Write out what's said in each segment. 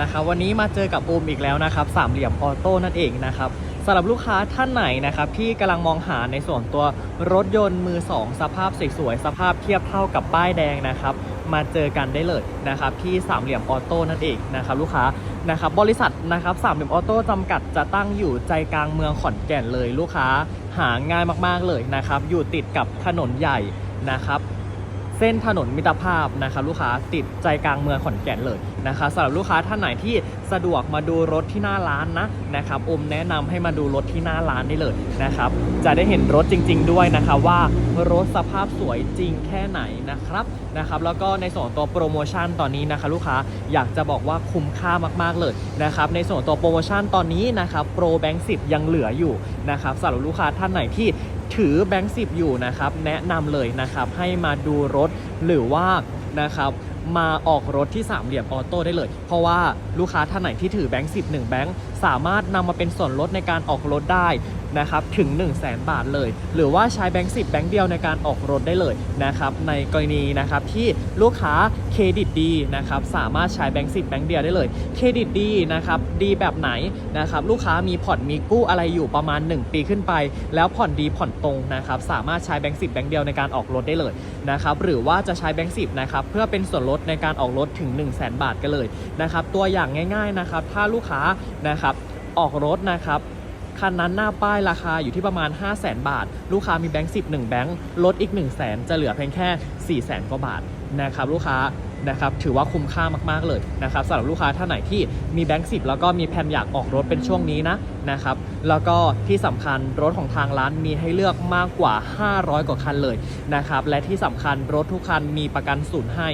นะครับวันนี้มาเจอกับโอมอีกแล้วนะครับสามเหลี่ยมออโต้นั่นเองนะครับสำหรับลูกค้าท่านไหนนะครับที่กำลังมองหาในส่วนตัวรถยนต์มือ 2 สภาพสวยๆสภาพเทียบเท่ากับป้ายแดงนะครับมาเจอกันได้เลยนะครับที่สามเหลี่ยมออโต้นั่นเองนะครับลูกค้านะครับบริษัทนะครับสามเหลี่ยมออโต้จำกัดจะตั้งอยู่ใจกลางเมืองขอนแก่นเลยลูกค้าหาง่ายมากๆเลยนะครับอยู่ติดกับถนนใหญ่นะครับ เส้นถนนมิตรภาพนะครับลูกค้าติดใจกลางเมืองขอนแก่นเลยนะครับสำหรับลูกค้าท่านไหนที่สะดวกมาดูรถที่หน้าร้านนะนะครับอมแนะนำให้มาดูรถที่หน้าร้านได้เลยนะครับ จะได้เห็นรถจริง ๆ ด้วยนะครับว่ารถสภาพสวยจริงแค่ไหนนะครับนะครับ แล้วก็ในส่วนตัวโปรโมชั่นตอนนี้นะคะ ลูกค้าอยากจะบอกว่าคุ้มค่ามากๆเลยนะครับ ในส่วนตัวโปรโมชั่นตอนนี้นะครับโปรแบงค์สิยังเหลืออยู่นะครับสำหรับลูกค้าท่านไหนที่ ถือแบงค์สิบอยู่นะครับ แนะนำเลยนะครับให้มาดูรถหรือว่านะครับมาออกรถที่สามเหลี่ยมออโต้ได้เลย เพราะว่าลูกค้าท่านไหนที่ถือแบงค์สิบหนึ่งแบงค์สามารถนำมาเป็นส่วนลดในการออกรถได้ นะครับถึง 1 0 0 0 0แบาทเลย หรือว่าใช้แบงค์สิบแบงค์เดียวในการออกรถได้เลยนะครับในกรณีนะครับที่ลูกค้าเครดิตดีนะครับสามารถใช้แบงค์สิบแบงค์เดียวได้เลยเครดิตดีนะครับดีแบบไหนนะครับลูกค้ามีผ่อนมีกู้อะไรอยู่ประมาณ 1 ปีขึ้นไป แล้วผ่อนดีผ่อนตรงนะครับสามารถใช้แบงค์สิบแบงค์เดียวในการออกรถได้เลยนะครับหรือว่าจะใช้แบงค์สิบนะครับเพื่อเป็นส่วนลดในการออกรถถึง 1 0 0 0 0แบาทกันเลยนะครับตัวอย่างง่ายๆนะครับถ้าลูกค้านะครับออกรถนะครับ คันนั้นหน้าป้ายราคาอยู่ที่ประมาณ 5 0 0แสนบาท ลูกค้ามีแบงค์สิบหนึ่งแบงค์ลดอีก 1 0 0 0 0แสนจะเหลือเพียงแค่ 4 0 0แสนกว่าบาทนะครับลูกค้านะครับถือว่าคุ้มค่ามากๆเลยนะครับสำหรับลูกค้าท่านไหนที่มีแบงค์สิบแล้วก็มีแผนอยากออกรถเป็นช่วงนี้นะ นะครับ แล้วก็ที่สำคัญรถของทางร้านมีให้เลือกมากกว่า 500 กว่าคันเลยนะครับ และที่สำคัญรถทุกคันมีประกันศูนย์ให้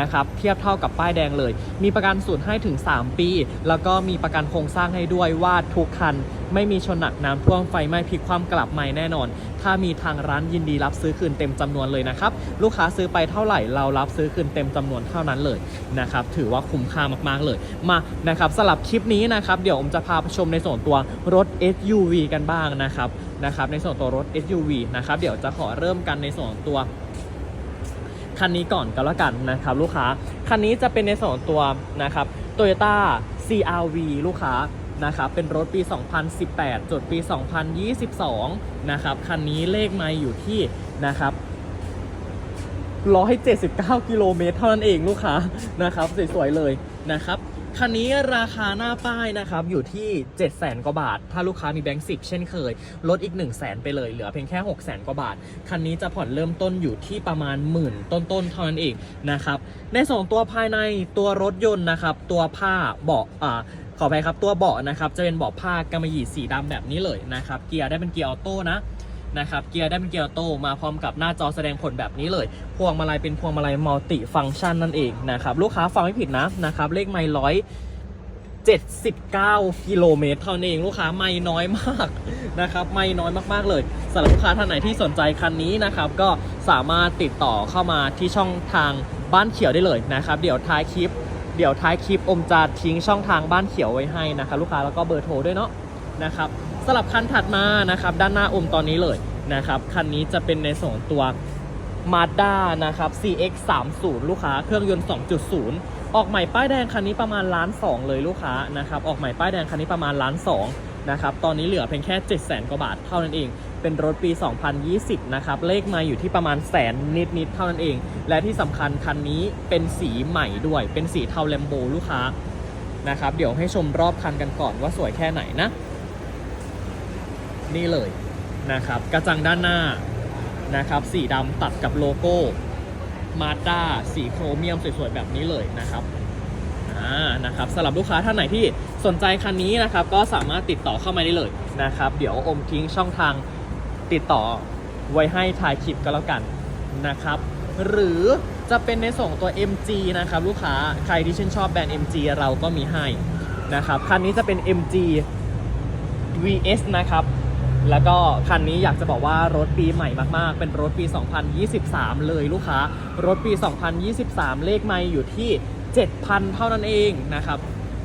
นะครับ เทียบเท่ากับป้ายแดงเลย มีประกันศูนย์ให้ถึง 3 ปี แล้วก็มีประกันโครงสร้างให้ด้วยว่าทุกคันไม่มีชนหนักน้ำท่วมไฟไหม้พลิกความกลับใหม่แน่นอน ถ้ามีทางร้านยินดีรับซื้อคืนเต็มจำนวนเลยนะครับ ลูกค้าซื้อไปเท่าไหร่เรารับซื้อคืนเต็มจำนวนเท่านั้นเลยนะครับ ถือว่าคุ้มค่ามากๆเลย มานะครับสำหรับคลิปนี้นะครับ เดี๋ยวผมจะพาไปชมในส่วนตัวรถ SUV กันบ้างนะครับนะครับ ในส่วนตัวรถ SUV นะครับเดี๋ยวจะขอเริ่มกันในส่วนตัวคันนี้ก่อนก็แล้วกันนะครับลูกค้า คันนี้จะเป็นในส่วนตัวนะครับ Toyota CRV ลูกค้านะครับเป็นรถปี 2018 จดปี 2022 นะครับคันนี้เลขไมล์อยู่ที่นะครับ179 กิโลเมตรเท่านั้นเองลูกค้านะครับสวยๆเลยนะครับ คันนี้ราคาหน้าป้ายนะครับ อยู่ที่ 7 0 0 0 0กว่าบาท ถ้าลูกค้ามีแบงค์สิบเช่นเคย ลดอีก 1 0 0 0 0แไปเลย เหลือเพียงแค่ 6 0 0 0 0 กว่าบาท คันนี้จะผ่อนเริ่มต้นอยู่ที่ประมาณหมื่นต้นๆเท่านั้นเองนะครับ ในสองตัวภายในตัวรถยนต์นะครับ ตัวผ้าเบาะอ่าขออภัยครับตัวเบาะนะครับ จะเป็นเบาะผ้ากำมะหยี่สีดำแบบนี้เลยนะครับ เกียร์ได้เป็นเกียร์ออโต้นะ นะครับ เกียร์ได้เป็นเกียร์โตมาพร้อมกับหน้าจอแสดงผลแบบนี้เลย พวงมาลัยเป็นพวงมาลัยมัลติฟังก์ชันนั่นเองนะครับ ลูกค้าฟังไม่ผิดนะนะครับ เลขไมล์ร้อย79 กิโลเมตรเท่านั้นเองลูกค้าไม่น้อยมากนะครับไม่น้อยมากๆเลยสำหรับลูกค้าท่านไหนที่สนใจคันนี้นะครับ ก็สามารถติดต่อเข้ามาที่ช่องทางบ้านเขียวได้เลยนะครับ เดี๋ยวท้ายคลิป เดี๋ยวท้ายคลิปอมจะทิ้งช่องทางบ้านเขียวไว้ให้นะครับ ลูกค้าแล้วก็เบอร์โทรด้วยเนาะนะครับ สลับคันถัดมานะครับด้านหน้าอมตอนนี้เลยนะครับคันนี้จะเป็นในส่วนของตัว Mazda นะครับ CX 3 0 ลูกค้าเครื่องยนต์ 2.0 ออกใหม่ป้ายแดงคันนี้ประมาณล้านสองเลยลูกค้านะครับออกใหม่ป้ายแดงคันนี้ประมาณล้านสองนะครับตอนนี้เหลือเพียงแค่ 7 0 0 0 0 0กว่าบาทเท่านั้นเอง เป็นรถปี 2020 นะครับ เลขมาอยู่ที่ประมาณแสนนิดๆเท่านั้นเอง และที่สำคัญคันนี้เป็นสีใหม่ด้วย เป็นสีเทาแลมโบลูกค้านะครับ เดี๋ยวให้ชมรอบคันกันก่อนว่าสวยแค่ไหนนะ นี่เลยนะครับ กระจังด้านหน้านะครับ สีดำตัดกับโลโก้มาด้าสีโครเมียมสวยๆแบบนี้เลยนะครับอ่านะครับสำหรับลูกค้าท่านไหนที่สนใจคันนี้นะครับ ก็สามารถติดต่อเข้ามาได้เลยนะครับ เดี๋ยวอมทิ้งช่องทางติดต่อไว้ให้ถ่ายคลิปก็แล้วกันนะครับ หรือจะเป็นในส่งตัว MG นะครับ ลูกค้าใครที่ชื่นชอบแบรนด์ MG เราก็มีให้นะครับ คันนี้จะเป็น MG VS นะครับ แล้วก็คันนี้อยากจะบอกว่ารถปีใหม่มากๆ เป็นรถปี 2023 เลยลูกค้า รถปี 2023 เลขไม่อยู่ที่ 7,000 เท่านั้นเองนะครับ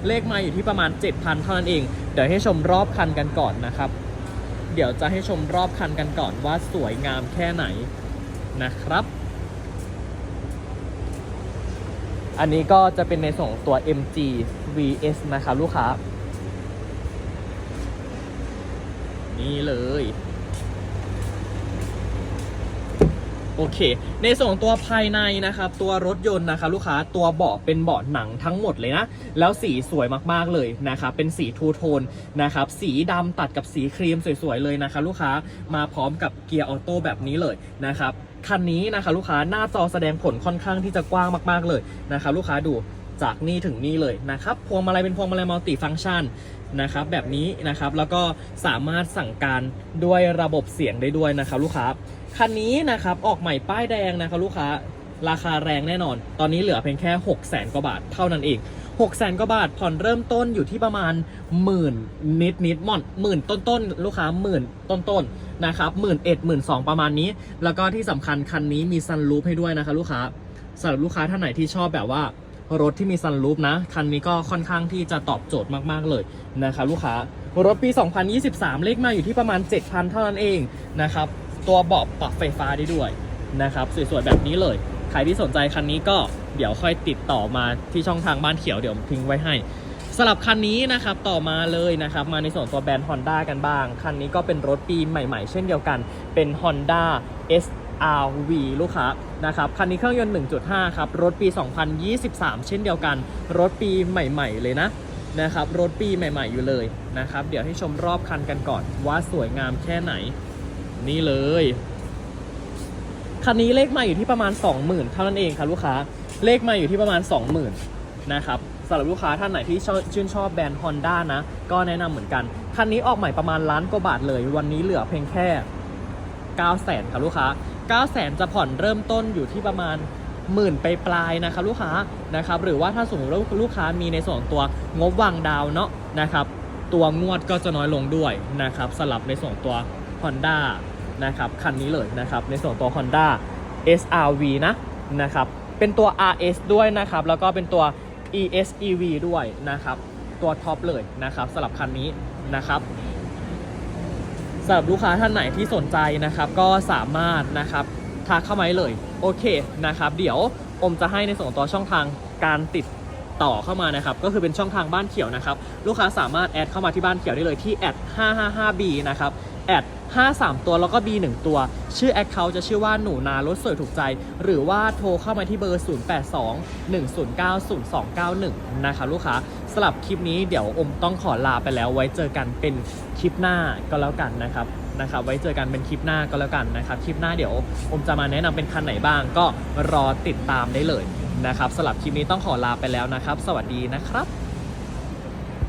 เลขไม่อยู่ที่ประมาณ 7,000 เท่านั้นเอง เดี๋ยวให้ชมรอบคันกันก่อนนะครับ เดี๋ยวจะให้ชมรอบคันกันก่อนว่าสวยงามแค่ไหนนะครับ อันนี้ก็จะเป็นในส่วนของตัว MG VS นะครับลูกค้า นี่เลย โอเค ในส่วนตัวภายในนะครับ ตัวรถยนต์นะครับลูกค้าตัวเบาะเป็นเบาะหนังทั้งหมดเลยนะ แล้วสีสวยมากๆเลยนะครับเป็นสีทูโทนนะครับ สีดำตัดกับสีครีมสวยๆเลยนะครับลูกค้ามาพร้อมกับเกียร์ออโต้แบบนี้เลยนะครับคันนี้นะคะลูกค้าหน้าจอแสดงผลค่อนข้างที่จะกว้างมากๆเลยนะครับลูกค้าดู จากนี่ถึงนี่เลยนะครับ พวงมาลัยเป็นพวงมาลัยมัลติฟังก์ชันนะครับแบบนี้นะครับแล้วก็สามารถสั่งการด้วยระบบเสียงได้ด้วยนะครับลูกค้าคันนี้นะครับออกใหม่ป้ายแดงนะครับลูกค้าราคาแรงแน่นอน ตอนนี้เหลือเพียงแค่ 6 0 0 0 0 กว่าบาทเท่านั้นเอง 6 0 0 0 0 กว่าบาทผ่อนเริ่มต้นอยู่ที่ประมาณหมื่นนิดนิดหม่อนหมื่นต้นต้นลูกค้าหมื่นต้นต้นนะครับหมื่นเอ็ดหมื่นสองประมาณนี้ แล้วก็ที่สำคัญคันนี้มีซันรูฟให้ด้วยนะคะลูกค้าสำหรับลูกค้าท่านไหนที่ชอบแบบว่า รถที่มีซันรูฟนะ คันนี้ก็ค่อนข้างที่จะตอบโจทย์มากๆเลยนะครับลูกค้ารถปี 2023 เลขมาอยู่ที่ประมาณ 7,000 เท่านั้นเองนะครับตัวเบาะปรับไฟฟ้าได้ด้วยนะครับสวยๆแบบนี้เลย ใครที่สนใจคันนี้ก็เดี๋ยวค่อยติดต่อมาที่ช่องทางบ้านเขียวเดี๋ยวทิ้งไว้ให้สำหรับคันนี้นะครับต่อมาเลยนะครับมาในส่วนตัวแบรนด์ Honda กันบ้าง คันนี้ก็เป็นรถปีใหม่ ๆ เช่นเดียวกันเป็น Honda SRV ลูกค้า นะครับคันนี้เครื่องยนต์ 1.5 ครับ รถปี 2023 เช่นเดียวกัน รถปีใหม่ ๆ เลยนะนะครับรถปีใหม่ ๆ อยู่เลยนะครับ เดี๋ยวให้ชมรอบคันกันก่อน ว่าสวยงามแค่ไหน นี่เลย คันนี้เลขมาอยู่ที่ประมาณ 20,000 เท่านั้นเองครับลูกค้าเลขมาอยู่ที่ประมาณ 20,000นะครับสำหรับลูกค้าท่านไหนที่ชื่นชอบแบรนด์ Honda นะ ก็แนะนำเหมือนกัน คันนี้ออกใหม่ประมาณล้านกว่าบาทเลย วันนี้เหลือเพียงแค่ 9 0 0 0 0 0ครับลูกค้า 9 0 0 0 0 0จะผ่อนเริ่มต้นอยู่ที่ประมาณหมื่นไปปลายนะครับลูกค้านะครับหรือว่าถ้าสมมติว่าลูกค้ามีในส่วนตัวงบวางดาวเนาะนะครับตัวงวดก็จะน้อยลงด้วยนะครับสลับในส่วนตัว Honda นะครับคันนี้เลยนะครับในส่วนตัว Honda SRV นะนะครับเป็นตัว RS ด้วยนะครับแล้วก็เป็นตัว ESEV ด้วยนะครับตัวท็อปเลยนะครับสำหรับคันนี้นะครับ สำหรับลูกค้าท่านไหนที่สนใจนะครับ ก็สามารถนะครับทักเข้ามาเลยโอเคนะครับ เดี๋ยวอมจะให้ในส่วนของตัวช่องทางการติดต่อเข้ามานะครับ ก็คือเป็นช่องทางบ้านเขียวนะครับ ลูกค้าสามารถแอดเข้ามาที่บ้านเขียวได้เลยที่แอด 555B นะครับแอด53 ตัวแล้วก็ B 1ตัว ชื่อ Account จะชื่อว่าหนูนารถสวยถูกใจ หรือว่าโทรเข้ามาที่เบอร์ 0821090291 นะครับลูกค้าสำหรับคลิปนี้เดี๋ยวอมต้องขอลาไปแล้วไว้เจอกันเป็นคลิปหน้าก็แล้วกันนะครับนะครับไว้เจอกันเป็นคลิปหน้าก็แล้วกันนะครับคลิปหน้าเดี๋ยวอมจะมาแนะนำเป็นคันไหนบ้าง ก็รอติดตามได้เลยนะครับสำหรับคลิปนี้ต้องขอลาไปแล้วนะครับ สวัสดีนะครับ